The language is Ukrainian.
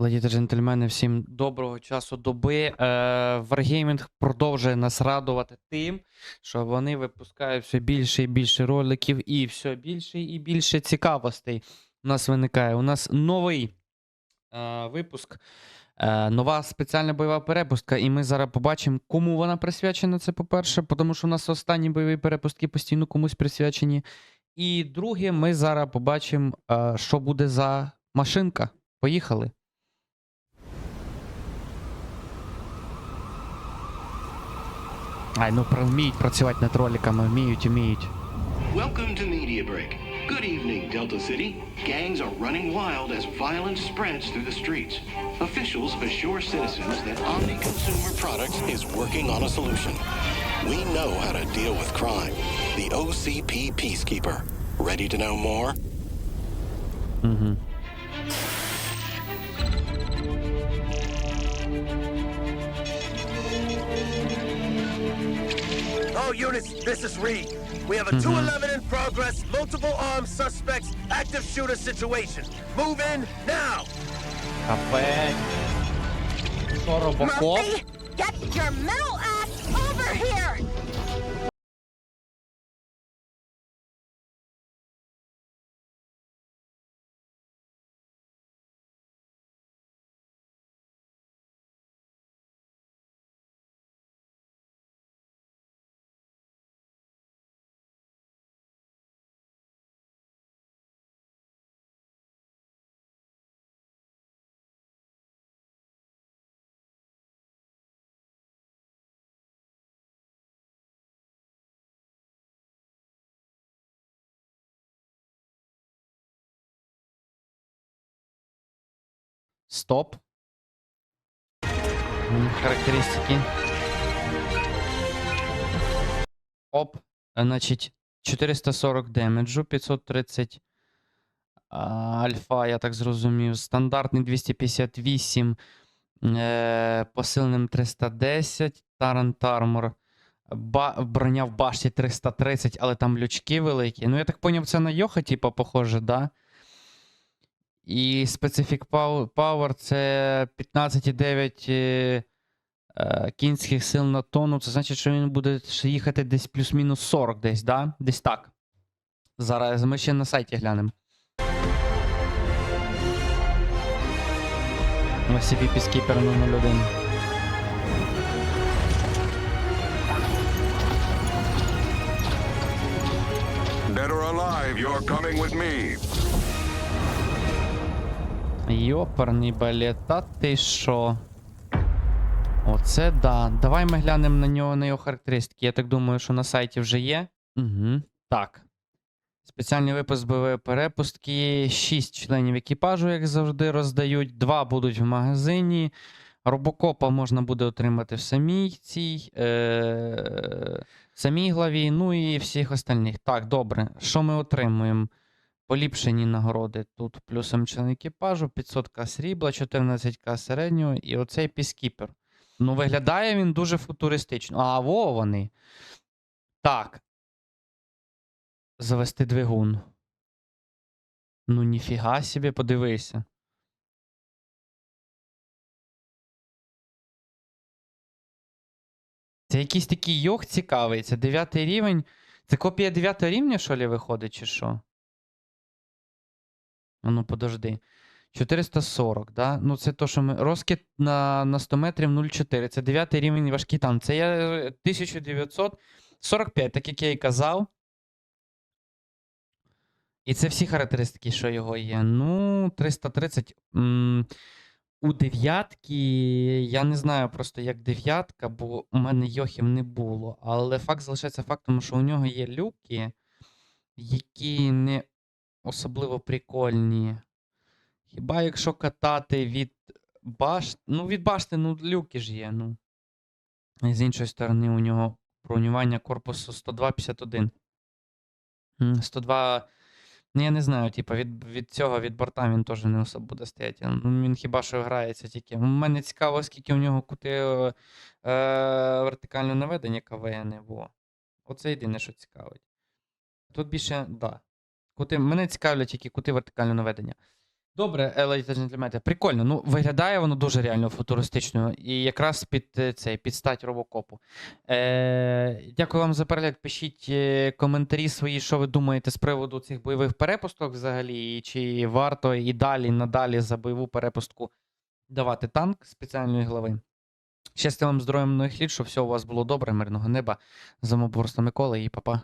Леді та джентльмени, всім доброго часу доби. Е, Wargaming продовжує нас радувати тим, що вони випускають все більше і більше роликів, і все більше і більше цікавостей у нас виникає. У нас новий е, випуск, е, нова спеціальна бойова перепустка, і ми зараз побачимо, кому вона присвячена. Це по-перше, тому що у нас останні бойові перепустки постійно комусь присвячені. І друге, ми зараз побачимо, що буде за машинка. Поїхали. Ай, ну про- вміють працювати над роликами, вміють, вміють. Welcome to Media Break. Good evening, Delta City. Gangs are running wild as violence spreads through the streets. Officials assure citizens that Omni Consumer Products is working on a solution. We know how to deal with crime. The OCP Peacekeeper. Ready to know more? Угу. Units, this is Reed. We have a mm -hmm. 211 in progress, multiple armed suspects, active shooter situation. Move in now! Murphy, get your metal ass over here! Стоп. Характеристики. Оп. Значить, 440 демеджу, 530 альфа, я так зрозумів. Стандартний 258. Е, посиленим 310. Тарант армор. Ба, броня в башті 330, але там лючки великі. Ну, я так поняв, це на Йоха, типа, похоже, да? І Specific Pow- Power це 15,9 е, е, кінських сил на тонну. Це значить, що він буде їхати десь плюс-мінус 40 десь, да? Десь так. Зараз ми ще на сайті глянемо. OCP Peacekeeper 001. Dead or alive, you're coming with me. Йоперний балет, та ти що? Оце да. Давай ми глянемо на нього на його характеристики. Я так думаю, що на сайті вже є. Угу. Так. Спеціальний випуск бойової перепустки. 6 членів екіпажу, як завжди, роздають. Два будуть в магазині. Робокопа можна буде отримати в самій цій. Е- самій главі, ну і всіх остальних. Так, добре. Що ми отримуємо? Поліпшені нагороди. Тут плюсом член екіпажу, 500к срібла, 14к середнього і оцей піскіпер. Ну, виглядає він дуже футуристично. А, во вони. Так. Завести двигун. Ну, ніфіга собі, подивися. Це якийсь такий йог цікавий. Це 9 рівень. Це копія 9 рівня, що ли, виходить, чи що? А Ну, подожди. 440, да? Ну, це то, що ми. Розкид на, на 100 метрів 0,4. Це 9 рівень важкий танк. Це я е, 1945, так як я і казав. І це всі характеристики, що його є. Ну, 330. М, у дев'ятки я не знаю просто як дев'ятка, бо у мене йохів не було. Але факт залишається фактом, що у нього є люки, які не особливо прикольні. Хіба якщо катати від башти. Ну, від башти, ну, люки ж є, ну. З іншої сторони, у нього бронювання корпусу 102,51. М, 102. Ну, я не знаю, типа, від, від цього, від борта він теж не особо буде стояти. Ну, він хіба що грається тільки. У мене цікаво, скільки у нього кути е, е, вертикальне наведення КВН. Оце єдине, що цікавить. Тут більше, да. Кути, мене цікавлять тільки кути вертикального наведення. Добре, леді прикольно. Ну, виглядає воно дуже реально футуристично. І якраз під е, цей, під стать робокопу. Е, дякую вам за перегляд. Пишіть е, коментарі свої, що ви думаєте з приводу цих бойових перепусток взагалі, і чи варто і далі, надалі за бойову перепустку давати танк спеціальної глави. Щастя вам здоров'я многих літ, щоб все у вас було добре, мирного неба. З вами був Микола і папа.